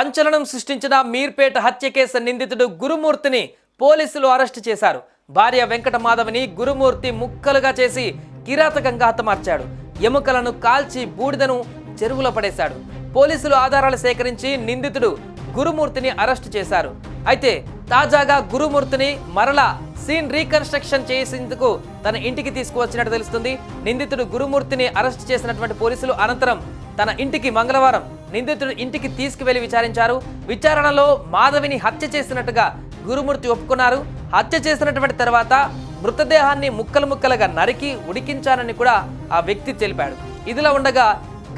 సంచలనం సృష్టించిన మీర్పేట హత్య కేసు నిందితుడు గురుమూర్తిని పోలీసులు అరెస్టు చేశారు. భార్య వెంకట మాధవిని గురుమూర్తి ముక్కలుగా చేసి కిరాతకంగా హతమార్చాడు. ఎముకలను కాల్చి బూడిదను చెరువులో పడేశాడు. పోలీసులు ఆధారాలు సేకరించి నిందితుడు గురుమూర్తిని అరెస్టు చేశారు. అయితే తాజాగా గురుమూర్తిని మరలా సీన్ రీకన్స్ట్రక్షన్ చేసేందుకు తన ఇంటికి తీసుకువచ్చినట్టు తెలుస్తుంది. నిందితుడు గురుమూర్తిని అరెస్ట్ చేసినటువంటి పోలీసులు అనంతరం తన ఇంటికి మంగళవారం నిందితుడు ఇంటికి తీసుకువెళ్ళి విచారించారు. విచారణలో మాధవిని హత్య చేసినట్టుగా గురుమూర్తి ఒప్పుకున్నారు. హత్య చేసినటువంటి తర్వాత మృతదేహాన్ని ముక్కలు ముక్కలుగా నరికి ఉడికించానని కూడా ఆ వ్యక్తి తెలిపాడు. ఇదిలా ఉండగా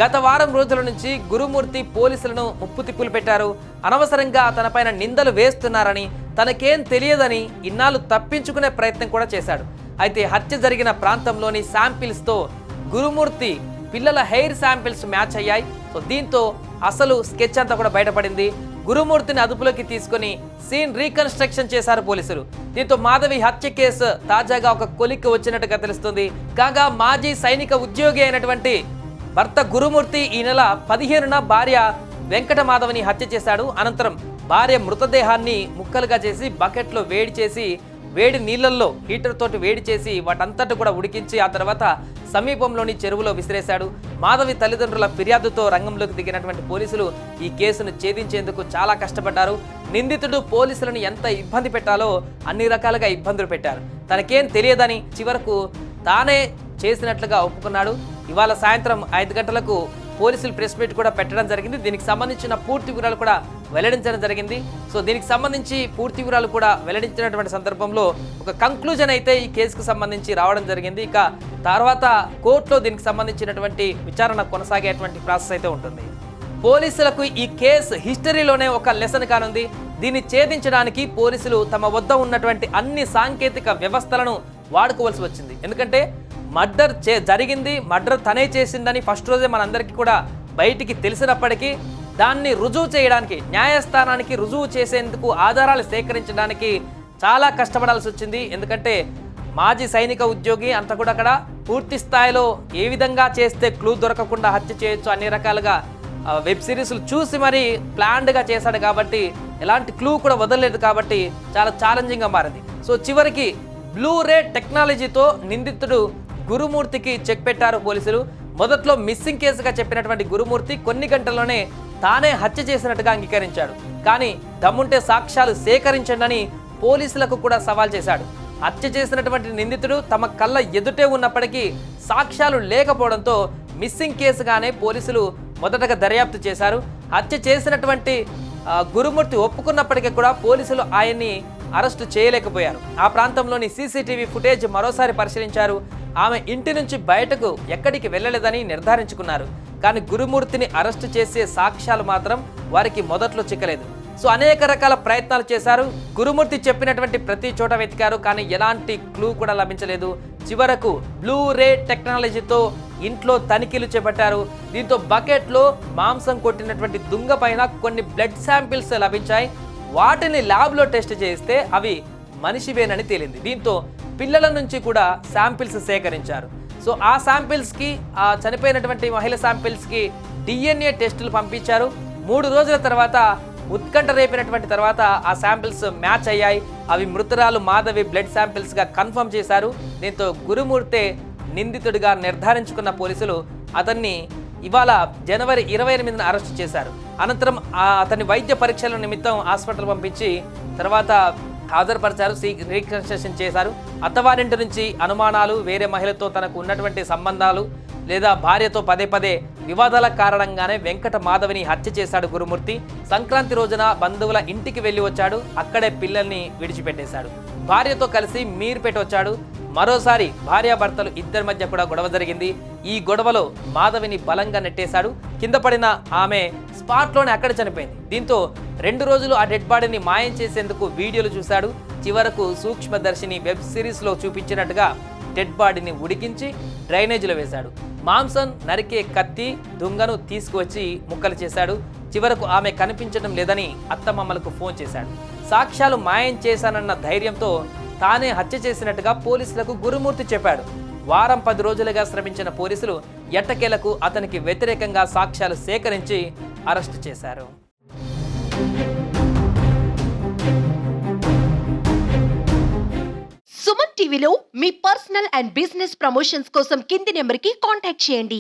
గత వారం రోజుల నుంచి గురుమూర్తి పోలీసులను ముప్పు తిప్పులు పెట్టారు అనవసరంగా తనపైన నిందలు వేస్తున్నారని తనకేం తెలియదని ఇన్నాళ్ళు తప్పించుకునే ప్రయత్నం కూడా చేశాడు. అయితే హత్య జరిగిన ప్రాంతంలోని శాంపిల్స్తో గురుమూర్తి పిల్లల హెయిర్ శాంపిల్స్ మ్యాచ్ అయ్యాయి. సో దీంతో అసలు స్కెచ్ అంతా కూడా బయటపడింది. గురుమూర్తిని అదుపులోకి తీసుకొని సీన్ రీకన్స్ట్రక్షన్ చేశారు పోలీసులు. దీంతో మాధవి హత్య కేసు తాజాగా ఒక కొలిక్కి వచ్చినట్టుగా తెలుస్తుంది. కాగా మాజీ సైనిక ఉద్యోగి అయినటువంటి భర్త గురుమూర్తి ఈ నెల పదిహేనున భార్య వెంకట మాధవిని హత్య చేశాడు. అనంతరం భార్య మృతదేహాన్ని ముక్కలుగా చేసి బకెట్లో వేడి చేసి వేడి నీళ్ళల్లో హీటర్ తోటి వేడి చేసి వాటంతటి కూడా ఉడికించి ఆ తర్వాత సమీపంలోని చెరువులో విసిరేశాడు. మాధవి తల్లిదండ్రుల ఫిర్యాదుతో రంగంలోకి దిగినటువంటి పోలీసులు ఈ కేసును ఛేదించేందుకు చాలా కష్టపడ్డారు. నిందితుడు పోలీసులను ఎంత ఇబ్బంది పెట్టాలో అన్ని రకాలుగా ఇబ్బందులు పెట్టారు. తనకేం తెలియదని చివరకు తానే చేసినట్లుగా ఒప్పుకున్నాడు. ఇవాళ సాయంత్రం ఐదు గంటలకు పోలీసులు ప్రెస్ మీట్ కూడా పెట్టడం జరిగింది. దీనికి సంబంధించిన పూర్తి వివరాలు కూడా వెల్లడించడం జరిగింది. సో దీనికి సంబంధించి పూర్తి వివరాలు కూడా వెల్లడించినటువంటి సందర్భంలో ఒక కంక్లూజన్ అయితే ఈ కేసుకు సంబంధించి రావడం జరిగింది. ఇక తర్వాత కోర్టులో దీనికి సంబంధించినటువంటి విచారణ కొనసాగేటువంటి ప్రాసెస్ అయితే ఉంటుంది. పోలీసులకు ఈ కేసు హిస్టరీలోనే ఒక లెసన్ కానుంది. దీన్ని ఛేదించడానికి పోలీసులు తమ వద్ద ఉన్నటువంటి అన్ని సాంకేతిక వ్యవస్థలను వాడుకోవాల్సి వచ్చింది. ఎందుకంటే మర్డర్ చే జరిగింది. మర్డర్ తనే చేసిందని ఫస్ట్ రోజే మనందరికీ కూడా బయటికి తెలిసినప్పటికీ దాన్ని రుజువు చేయడానికి న్యాయస్థానానికి రుజువు చేసేందుకు ఆధారాలు సేకరించడానికి చాలా కష్టపడాల్సి వచ్చింది. ఎందుకంటే మాజీ సైనిక ఉద్యోగి అంత కూడా అక్కడ పూర్తి స్థాయిలో ఏ విధంగా చేస్తే క్లూ దొరకకుండా హత్య చేయొచ్చు అన్ని రకాలుగా వెబ్ సిరీస్లు చూసి మరీ ప్లాన్డ్గా చేశాడు కాబట్టి ఎలాంటి క్లూ కూడా వదలలేదు కాబట్టి చాలా ఛాలెంజింగ్గా మారింది. సో చివరికి బ్లూ రే టెక్నాలజీతో నిందితుడు గురుమూర్తికి చెక్ పెట్టారు పోలీసులు. మొదట్లో మిస్సింగ్ కేసుగా చెప్పినటువంటి గురుమూర్తి కొన్ని గంటల్లోనే తానే హత్య చేసినట్టుగా అంగీకరించాడు. కానీ దమ్ముంటే సాక్ష్యాలు సేకరించండి పోలీసులకు కూడా సవాల్ చేశాడు. హత్య చేసినటువంటి నిందితుడు తమ కళ్ళ ఎదుటే ఉన్నప్పటికీ సాక్ష్యాలు లేకపోవడంతో మిస్సింగ్ కేసుగానే పోలీసులు మొదటగా దర్యాప్తు చేశారు. హత్య చేసినటువంటి గురుమూర్తి ఒప్పుకున్నప్పటికీ కూడా పోలీసులు ఆయన్ని అరెస్టు చేయలేకపోయారు. ఆ ప్రాంతంలోని సీసీటీవీ ఫుటేజ్ మరోసారి పరిశీలించారు. ఆమె ఇంటి నుంచి బయటకు ఎక్కడికి వెళ్ళలేదని నిర్ధారించుకున్నారు. కానీ గురుమూర్తిని అరెస్టు చేసే సాక్ష్యాలు మాత్రం వారికి మొదట్లో చిక్కలేదు. సో అనేక రకాల ప్రయత్నాలు చేశారు. గురుమూర్తి చెప్పినటువంటి ప్రతి చోట వెతికారు. కానీ ఎలాంటి క్లూ కూడా లభించలేదు. చివరకు బ్లూ రే టెక్నాలజీతో ఇంట్లో తనిఖీలు చేపట్టారు. దీంతో బకెట్లో మాంసం కొట్టినటువంటి దుంగ పైన కొన్ని బ్లడ్ శాంపిల్స్ లభించాయి. వాటిని ల్యాబ్లో టెస్ట్ చేస్తే అవి మనిషివేనని తేలింది. దీంతో పిల్లల నుంచి కూడా శాంపిల్స్ సేకరించారు. సో ఆ శాంపిల్స్కి ఆ చనిపోయినటువంటి మహిళ శాంపిల్స్కి డిఎన్ఏ టెస్టులు పంపించారు. మూడు రోజుల తర్వాత ఉత్కంఠ రేపినటువంటి తర్వాత ఆ శాంపిల్స్ మ్యాచ్ అయ్యాయి. అవి మృతురాలు మాధవి బ్లడ్ శాంపిల్స్గా కన్ఫర్మ్ చేశారు. దీంతో గురుమూర్తే నిందితుడిగా నిర్ధారించుకున్న పోలీసులు అతన్ని ఇవాళ జనవరి ఇరవై ఎనిమిదిన అరెస్ట్ చేశారు. అనంతరం అతని వైద్య పరీక్షల నిమిత్తం హాస్పిటల్ పంపించి తర్వాత హాజరుపరిచారు. రీకన్స్ట్రక్షన్ చేశారు. అత్తవారింటి నుంచి అనుమానాలు వేరే మహిళతో తనకు ఉన్నటువంటి సంబంధాలు లేదా భార్యతో పదే పదే వివాదాల కారణంగానే వెంకట మాధవిని హత్య చేశాడు గురుమూర్తి. సంక్రాంతి రోజున బంధువుల ఇంటికి వెళ్ళి వచ్చాడు. అక్కడే పిల్లల్ని విడిచిపెట్టేశాడు. భార్యతో కలిసి మీర్పేట వచ్చాడు. మరోసారి భార్యాభర్తలు ఇద్దరి మధ్య కూడా గొడవ జరిగింది. ఈ గొడవలో మాధవిని బలంగా నెట్టేశాడు. కింద పడిన ఆమె స్పాట్లోనే అక్కడ చనిపోయింది. దీంతో రెండు రోజులు ఆ డెడ్ బాడీని మాయం చేసేందుకు వీడియోలు చూశాడు. చివరకు సూక్ష్మదర్శిని వెబ్ సిరీస్లో చూపించినట్టుగా డెడ్ బాడీని ఉడికించి డ్రైనేజీలో వేశాడు. మాంసం నరికే కత్తి దుంగను తీసుకువచ్చి ముక్కలు చేశాడు. చివరకు ఆమె కనిపించడం లేదని అత్తమమ్మలకు ఫోన్ చేశాడు. సాక్ష్యాలు మాయం చేశానన్న ధైర్యంతో తానే హత్య చేసినట్టుగా పోలీసులకు గురుమూర్తి చెప్పాడు. వారం పది రోజులుగా శ్రమించిన పోలీసులు ఎట్టకేలకు అతనికి వ్యతిరేకంగా సాక్ష్యాలు సేకరించి అరెస్టు చేశారు. సుమన్ టీవీలో మీ పర్సనల్ అండ్ బిజినెస్ ప్రమోషన్స్ కోసం కింది నెంబర్కి కాంటాక్ట్ చేయండి.